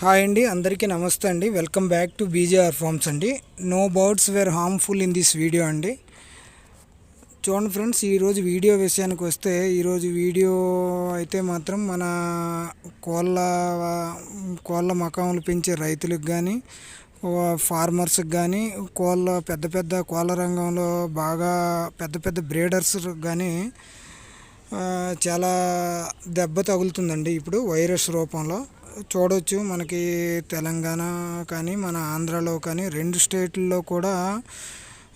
Hi అండి అందరికీ నమస్తే అండి. Welcome back to BJR farms అండి. No birds were harmful in this video అండి. చూడండి ఫ్రెండ్స్ ఈరోజు వీడియో విషయానికి వస్తే ఈరోజు వీడియో అయితే మాత్రం మన కోళ్ళ కోళ్ళ మకాములు పెంచే రైతులకు కానీ ఫార్మర్స్కి కానీ కోళ్ళ పెద్ద పెద్ద కోళ్ళ రంగంలో బాగా పెద్ద పెద్ద బ్రీడర్స్ కానీ చాలా దెబ్బ తగులుతుందండి. ఇప్పుడు వైరస్ రూపంలో చూడవచ్చు మనకి తెలంగాణ కానీ మన ఆంధ్రాలో కానీ రెండు స్టేట్లలో కూడా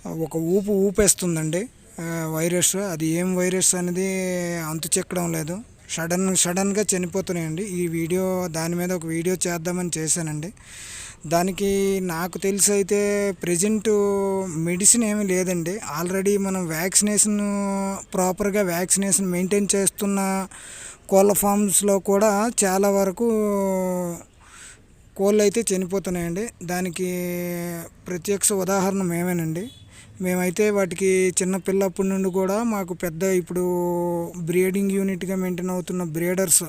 ఒక ఊపు ఊపేస్తుందండి. వైరస్. అది ఏం వైరస్ అనేది అంతు చెక్కడం లేదు. సడన్ సడన్గా చనిపోతున్నాయండి. ఈ వీడియో దాని మీద ఒక వీడియో చేద్దామని చేశానండి. దానికి నాకు తెలిసి అయితే ప్రజెంట్ మెడిసిన్ ఏమీ లేదండి. ఆల్రెడీ మనం వ్యాక్సినేషన్ ప్రాపర్గా వ్యాక్సినేషన్ మెయింటైన్ చేస్తున్న కోళ్ళ ఫామ్స్లో కూడా చాలా వరకు కోళ్ళు అయితే చనిపోతున్నాయండి. దానికి ప్రత్యక్ష ఉదాహరణ మేమేనండి. మేమైతే వాటికి చిన్న పిల్లప్పటి నుండి కూడా మాకు పెద్ద ఇప్పుడు బ్రీడింగ్ యూనిట్గా మెయింటైన్ అవుతున్న బ్రీడర్స్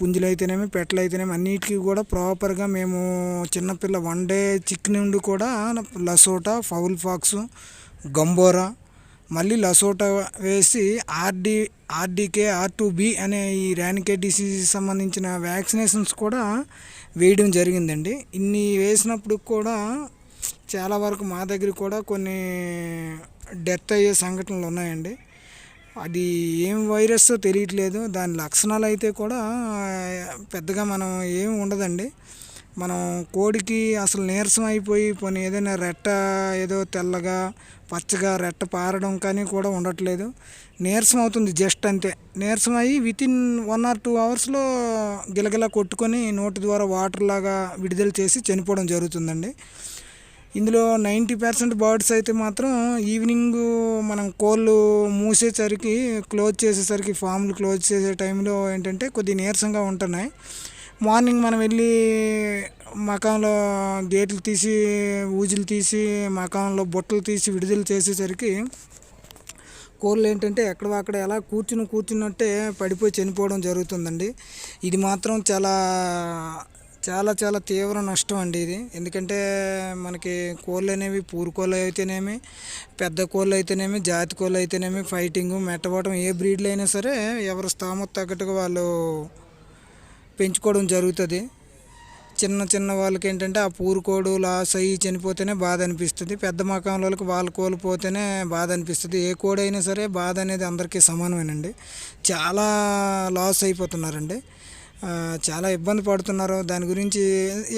పుంజులు అయితేనేమి పెట్టలు అయితేనేమి అన్నిటికీ కూడా ప్రాపర్గా మేము చిన్నపిల్ల వన్ డే చిక్ నుండి కూడా లసోటా ఫౌల్ ఫాక్స్ గంబోరా మళ్ళీ లసోటా వేసి ఆర్డి ఆర్డీకే ఆర్ టూ బి అనే ఈ ర్యానికే డిసీజ్ సంబంధించిన వ్యాక్సినేషన్స్ కూడా వేయడం జరిగిందండి. ఇన్ని వేసినప్పుడు కూడా చాలా వరకు మా దగ్గర కూడా కొన్ని డెత్ అయ్యే సంఘటనలు ఉన్నాయండి. అది ఏం వైరస్ తెలియట్లేదు. దాని లక్షణాలు అయితే కూడా పెద్దగా మనం ఏమి ఉండదండి. మనం కోడికి అసలు నీరసం అయిపోయి పోనీ ఏదైనా రెట్ట ఏదో తెల్లగా పచ్చగా రెట్ట పారడం కానీ కూడా ఉండట్లేదు. నీరసం అవుతుంది జస్ట్ అంతే. నీరసం అయ్యి వితిన్ వన్ ఆర్ టూ అవర్స్లో గిలగిలా కొట్టుకొని నోటి ద్వారా వాటర్ లాగా విడుదల చేసి చనిపోవడం జరుగుతుందండి. ఇందులో నైంటీ పర్సెంట్ బర్డ్స్ అయితే మాత్రం ఈవినింగ్ మనం కోళ్ళు మూసేసరికి క్లోజ్ చేసేసరికి ఫామ్లు క్లోజ్ చేసే టైంలో ఏంటంటే కొద్ది నీరసంగా ఉంటున్నాయి. మార్నింగ్ మనం వెళ్ళి మకాంలో గేట్లు తీసి ఊజులు తీసి మకాంలో బుట్టలు తీసి విడుదల చేసేసరికి కోళ్ళు ఏంటంటే ఎక్కడ అక్కడ ఎలా కూర్చుని కూర్చున్నట్టే పడిపోయి చనిపోవడం జరుగుతుందండి. ఇది మాత్రం చాలా చాలా చాలా తీవ్ర నష్టం అండి ఇది. ఎందుకంటే మనకి కోళ్ళు అనేవి పూరు కోళ్ళు అయితేనేమి పెద్ద కోళ్ళు అయితేనేమి జాతి కోళ్ళు అయితేనేమి ఫైటింగ్ మెట్టబోవడం ఏ బ్రీడ్లు అయినా సరే ఎవరి స్థామత తగ్గట్టుగా వాళ్ళు పెంచుకోవడం జరుగుతుంది. చిన్న చిన్న వాళ్ళకి ఏంటంటే ఆ పూరుకోడు లాస్ అయ్యి చనిపోతేనే బాధ అనిపిస్తుంది. పెద్ద మకాం వాళ్ళకి వాళ్ళు కోల్పోతేనే బాధ అనిపిస్తుంది. ఏ కోడి అయినా సరే బాధ అనేది అందరికీ సమానమేనండి. చాలా లాస్ అయిపోతున్నారండి. చాలా ఇబ్బంది పడుతున్నారు. దాని గురించి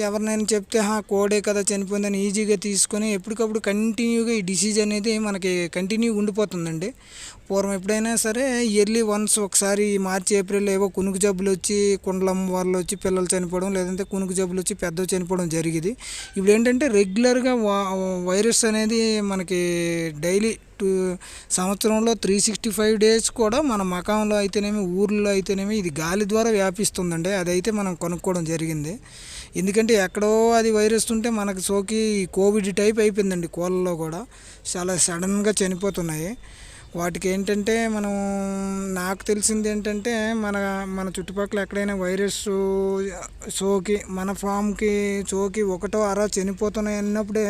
ఎవరినైనా చెప్తే హా కోడే కదా చనిపోయిందని ఈజీగా తీసుకొని ఎప్పటికప్పుడు కంటిన్యూగా ఈ డిసీజ్ అనేది మనకి కంటిన్యూ ఉండిపోతుందండి. పూర్వం ఎప్పుడైనా సరే ఇయర్లీ వన్స్ ఒకసారి మార్చి ఏప్రిల్ ఏవో కునుకు జబ్బులు వచ్చి కుండలమ్మ వాళ్ళు వచ్చి పిల్లలు చనిపోవడం లేదంటే కునుకు జబ్బులు వచ్చి పెద్దవి చనిపోవడం జరిగేది. ఇప్పుడు ఏంటంటే రెగ్యులర్గా వైరస్ అనేది మనకి డైలీ టూ సంవత్సరంలో త్రీ సిక్స్టీ ఫైవ్ డేస్ కూడా మన మకాంలో అయితేనేమి ఊర్లో అయితేనేమి ఇది గాలి ద్వారా వ్యాపిస్తుందండి. అదైతే మనం కొనుక్కోవడం జరిగింది. ఎందుకంటే ఎక్కడో అది వైరస్ ఉంటే మనకు సోకి కోవిడ్ టైప్ అయిపోయిందండి కోళ్ళలో కూడా. చాలా సడన్గా చనిపోతున్నాయి. వాటికి ఏంటంటే మనం నాకు తెలిసింది ఏంటంటే మన మన చుట్టుపక్కల ఎక్కడైనా వైరస్ సోకి మన ఫామ్కి సోకి ఒకటో అరా చనిపోతున్నాయి అన్నప్పుడే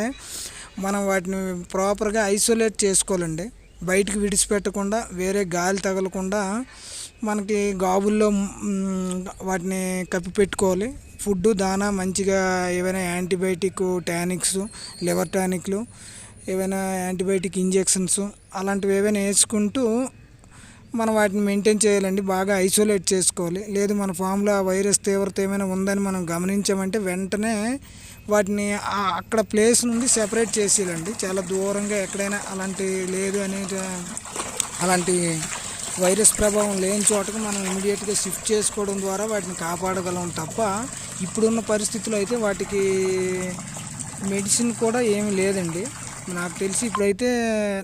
మనం వాటిని ప్రాపర్గా ఐసోలేట్ చేసుకోవాలండి. బయటికి విడిచిపెట్టకుండా వేరే గాలి తగలకుండా మనకి గాబుల్లో వాటిని కప్పి పెట్టుకోవాలి. ఫుడ్ దానా మంచిగా ఏవైనా యాంటీబయాటిక్ టానిక్స్ లివర్ టానిక్లు ఏవైనా యాంటీబయాటిక్ ఇంజెక్షన్స్ అలాంటివి ఏవైనా వేసుకుంటూ మనం వాటిని మెయింటైన్ చేయాలండి. బాగా ఐసోలేట్ చేసుకోవాలి. లేదు మన ఫామ్లో ఆ వైరస్ తీవ్రత ఏమైనా ఉందని మనం గమనించామంటే వెంటనే వాటిని అక్కడ ప్లేస్ నుండి సెపరేట్ చేసేయాలండి. చాలా దూరంగా ఎక్కడైనా అలాంటి లేదు అనే అలాంటి వైరస్ ప్రభావం లేని చోటకు మనం ఇమీడియట్గా షిఫ్ట్ చేసుకోవడం ద్వారా వాటిని కాపాడగలం తప్ప ఇప్పుడున్న పరిస్థితులు అయితే వాటికి మెడిసిన్ కూడా ఏమీ లేదండి. నాకు తెలిసి ఇప్పుడైతే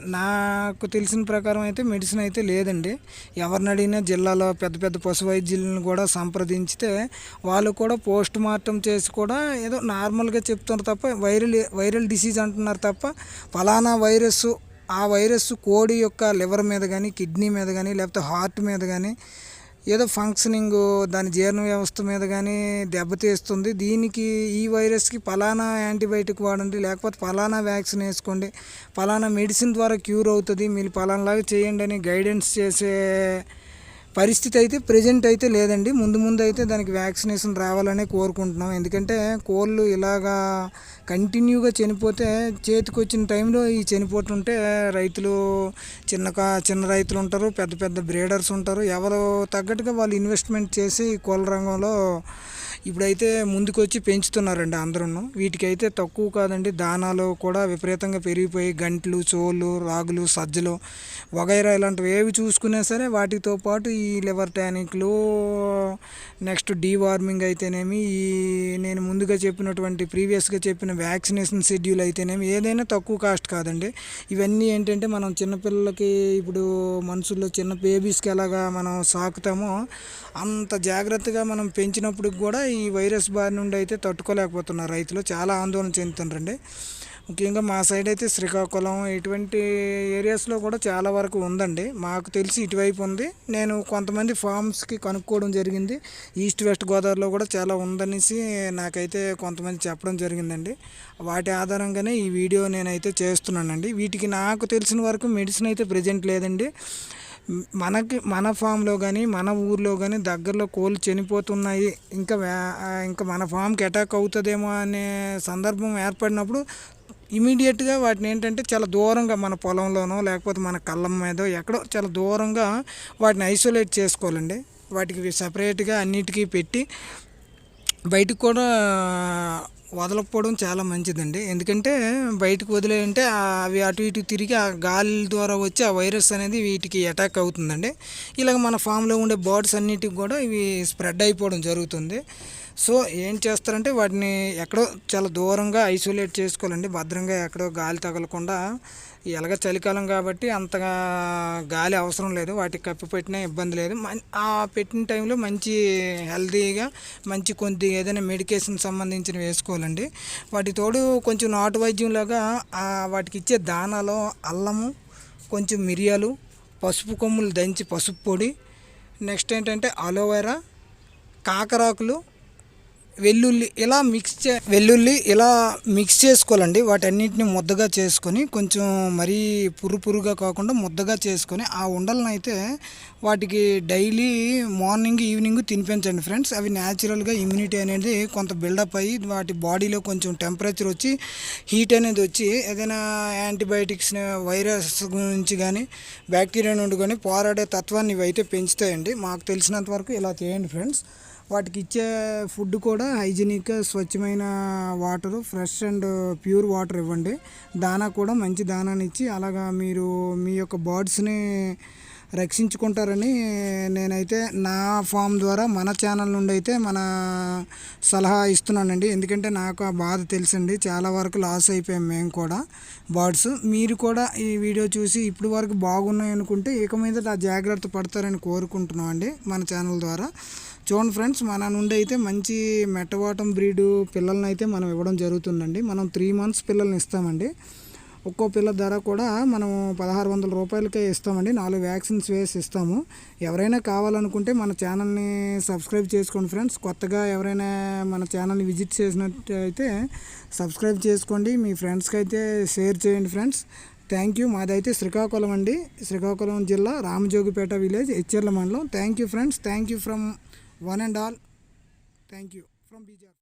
నాకు తెలిసిన ప్రకారం అయితే మెడిసిన్ అయితే లేదండి. ఎవరిని అడిగినా జిల్లాలో పెద్ద పెద్ద పశు వైద్యులను కూడా సంప్రదించితే వాళ్ళు కూడా పోస్ట్ మార్టం చేసి కూడా ఏదో నార్మల్గా చెప్తున్నారు తప్ప వైరల్ వైరల్ డిసీజ్ అంటున్నారు తప్ప ఫలానా వైరస్ ఆ వైరస్ కోడి యొక్క లివర్ మీద కానీ కిడ్నీ మీద కానీ లేకపోతే హార్ట్ మీద కానీ ఏదో ఫంక్షనింగ్ దాని జీర్ణ వ్యవస్థ మీద కానీ దెబ్బతీస్తుంది దీనికి ఈ వైరస్కి ఫలానా యాంటీబయాటిక్ వాడండి లేకపోతే ఫలానా వ్యాక్సిన్ వేసుకోండి ఫలానా మెడిసిన్ ద్వారా క్యూర్ అవుతుంది మీరు ఫలానాలాగా చేయండి అని గైడెన్స్ చేసే పరిస్థితి అయితే ప్రజెంట్ అయితే లేదండి. ముందు ముందు అయితే దానికి వ్యాక్సినేషన్ రావాలనే కోరుకుంటున్నాం. ఎందుకంటే కోళ్ళు ఇలాగా కంటిన్యూగా చనిపోతే చేతికి వచ్చిన టైంలో ఈ చనిపోతుంటే రైతులు చిన్న చిన్న రైతులు ఉంటారు పెద్ద పెద్ద బ్రీడర్స్ ఉంటారు. ఎవరు తగ్గట్టుగా వాళ్ళు ఇన్వెస్ట్మెంట్ చేసి ఈ కోళ్ళ రంగంలో ఇప్పుడైతే ముందుకొచ్చి పెంచుతున్నారండి అందరూ వీటికైతే తక్కువ కాదండి దానాలు కూడా విపరీతంగా పెరిగిపోయి గంట్లు చోళ్ళు రాగులు సజ్జలు వగైరా ఇలాంటివి ఏవి చూసుకున్నా సరే వాటితో పాటు ఈ లివర్ టానిక్లు నెక్స్ట్ డీవార్మింగ్ అయితేనేమి ఈ నేను ముందుగా చెప్పినటువంటి ప్రీవియస్గా చెప్పిన వ్యాక్సినేషన్ షెడ్యూల్ అయితేనేమి ఏదైనా తక్కువ కాస్ట్ కాదండి. ఇవన్నీ ఏంటంటే మనం చిన్నపిల్లలకి ఇప్పుడు మనుషుల్లో చిన్న బేబీస్కి ఎలాగా మనం సాకుతామో అంత జాగ్రత్తగా మనం పెంచినప్పుడు కూడా ఈ వైరస్ బారి నుండి అయితే తట్టుకోలేకపోతున్నారు రైతులు. చాలా ఆందోళన చెందుతున్నారండి ముఖ్యంగా మా సైడ్ అయితే శ్రీకాకుళం ఇటువంటి ఏరియాస్లో కూడా చాలా వరకు ఉందండి. మాకు తెలిసి ఇటువైపు ఉంది. నేను కొంతమంది ఫామ్స్కి కనుక్కోవడం జరిగింది. ఈస్ట్ వెస్ట్ గోదావరిలో కూడా చాలా ఉందనేసి నాకైతే కొంతమంది చెప్పడం జరిగిందండి. వాటి ఆధారంగానే ఈ వీడియో నేనైతే చేస్తున్నానండి. వీటికి నాకు తెలిసిన వరకు మెడిసిన్ అయితే ప్రజెంట్ లేదండి. మనకి మన ఫామ్లో కానీ మన ఊర్లో కానీ దగ్గరలో కోళ్ళు చనిపోతున్నాయి. ఇంకా ఇంకా మన ఫామ్కి అటాక్ అవుతుందేమో అనే సందర్భం ఏర్పడినప్పుడు ఇమీడియట్గా వాటిని ఏంటంటే చాలా దూరంగా మన పొలంలోనో లేకపోతే మన కళ్ళం మీదో ఎక్కడో చాలా దూరంగా వాటిని ఐసోలేట్ చేసుకోవాలండి. వాటికి సపరేట్గా అన్నిటికీ పెట్టి బయటకు కూడా వదలకపోవడం చాలా మంచిదండి. ఎందుకంటే బయటకు వదిలేయంటే అవి అటు ఇటు తిరిగి ఆ గాలి ద్వారా వచ్చి ఆ వైరస్ అనేది వీటికి అటాక్ అవుతుందండి. ఇలాగ మన ఫామ్లో ఉండే బర్డ్స్ అన్నిటికి కూడా ఇవి స్ప్రెడ్ అయిపోవడం జరుగుతుంది. సో ఏం చేస్తారంటే వాటిని ఎక్కడో చాలా దూరంగా ఐసోలేట్ చేసుకోవాలండి. భద్రంగా ఎక్కడో గాలి తగలకుండా ఎలాగ చలికాలం కాబట్టి అంతగా గాలి అవసరం లేదు. వాటికి కప్పి పెట్టినా ఇబ్బంది లేదు. ఆ పెట్టిన టైంలో మంచి హెల్తీగా మంచి కొద్ది ఏదైనా మెడికేషన్ సంబంధించినవి వేసుకోవాలండి. వాటి తోడు కొంచెం నాటు వైద్యంలాగా వాటికి ఇచ్చే దానాలో అల్లము కొంచెం మిరియాలు పసుపు కొమ్ములు దంచి పసుపు పొడి నెక్స్ట్ ఏంటంటే అలోవెరా కాకరాకులు వెల్లుల్లి ఇలా మిక్స్ చే వెల్లుల్లి ఇలా మిక్స్ చేసుకోవాలండి. వాటన్నిటిని ముద్దగా చేసుకొని కొంచెం మరీ పురు పురుగా కాకుండా ముద్దగా చేసుకొని ఆ ఉండలను అయితే వాటికి డైలీ మార్నింగ్ ఈవినింగ్ తినిపించండి ఫ్రెండ్స్. అవి న్యాచురల్గా ఇమ్యూనిటీ అనేది కొంత బిల్డప్ అయ్యి వాటి బాడీలో కొంచెం టెంపరేచర్ వచ్చి హీట్ అనేది వచ్చి ఏదైనా యాంటీబయాటిక్స్ వైరస్ గురించి కానీ బ్యాక్టీరియా నుండి కానీ పోరాడే తత్వాన్ని ఇవి అయితే పెంచుతాయండి. మాకు తెలిసినంత వరకు ఇలా చేయండి ఫ్రెండ్స్. వాటికి ఇచ్చే ఫుడ్ కూడా హైజీనిక్ స్వచ్ఛమైన water fresh and pure water ఇవ్వండి. దానా కూడా మంచి దానాన్ని ఇచ్చి అలాగా మీరు మీ యొక్క బర్డ్స్ని రక్షించుకుంటారని నేనైతే నా ఫామ్ ద్వారా మన ఛానల్ నుండి అయితే మన సలహా ఇస్తున్నానండి. ఎందుకంటే నాకు ఆ బాధ తెలుసండి. చాలా వరకు లాస్ అయిపోయాం మేము కూడా బర్డ్స్. మీరు కూడా ఈ వీడియో చూసి ఇప్పుడు వరకు బాగున్నాయి అనుకుంటే ఇక మీద ఆ జాగ్రత్త పడతారని కోరుకుంటున్నాం అండి మన ఛానల్ ద్వారా. చూడండి ఫ్రెండ్స్ మన నుండి అయితే మంచి మెట్టవాటం బ్రీడు పిల్లల్ని అయితే మనం ఇవ్వడం జరుగుతుందండి. మనం త్రీ మంత్స్ పిల్లల్ని ఇస్తామండి. ఒక్కో పిల్ల ధర కూడా మనం పదహారు వందల రూపాయలకే ఇస్తామండి. నాలుగు వ్యాక్సిన్స్ వేసి ఇస్తాము. ఎవరైనా కావాలనుకుంటే మన ఛానల్ని సబ్స్క్రైబ్ చేసుకోండి ఫ్రెండ్స్. కొత్తగా ఎవరైనా మన ఛానల్ని విజిట్ చేసినట్టయితే సబ్స్క్రైబ్ చేసుకోండి. మీ ఫ్రెండ్స్కి అయితే షేర్ చేయండి ఫ్రెండ్స్. థ్యాంక్ యూ మాదైతే శ్రీకాకుళం అండి. శ్రీకాకుళం జిల్లా రామజోగిపేట విలేజ్ హెచ్చెర్ల మండలం. Thank you friends thank you from one and all thank you from BJR